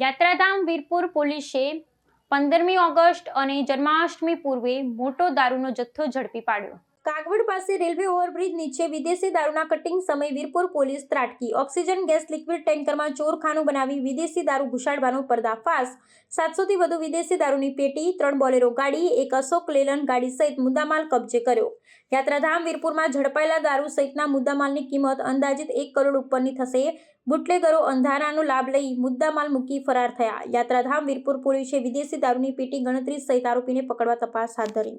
યાત્રાધામ વીરપુર પોલીસે પંદરમી ઓગસ્ટ અને જન્માષ્ટમી પૂર્વે મોટો દારૂનો જથ્થો ઝડપી પાડ્યો. કાગવડ પાસે રેલવે ઓવરબ્રિજ નીચે વિદેશી દારૂના કટિંગ સમયે વીરપુર પોલીસ ત્રાટકી. ઓક્સિજન, ગેસ, લિક્વિડ ટેન્કરમાં ચોરખાનું બનાવી વિદેશી દારૂ ઘુસાડવાનો પર્દાફાશ. સાતસોથી વધુ વિદેશી દારૂની પેટી, ત્રણ બોલેરો ગાડી, એક અશોક લેલન ગાડી સહિત મુદ્દામાલ કબજે કર્યો. યાત્રાધામ વીરપુરમાં ઝડપાયેલા દારૂ સહિતના મુદ્દામાલની કિંમત અંદાજિત એક કરોડ ઉપરની થશે. બુટલેગરો અંધારાનો લાભ લઈ મુદ્દામાલ મૂકી ફરાર થયા. યાત્રાધામ વીરપુર પોલીસે વિદેશી દારૂની પેટી ગણતરી સહિત આરોપીને પકડવા તપાસ હાથ ધરી.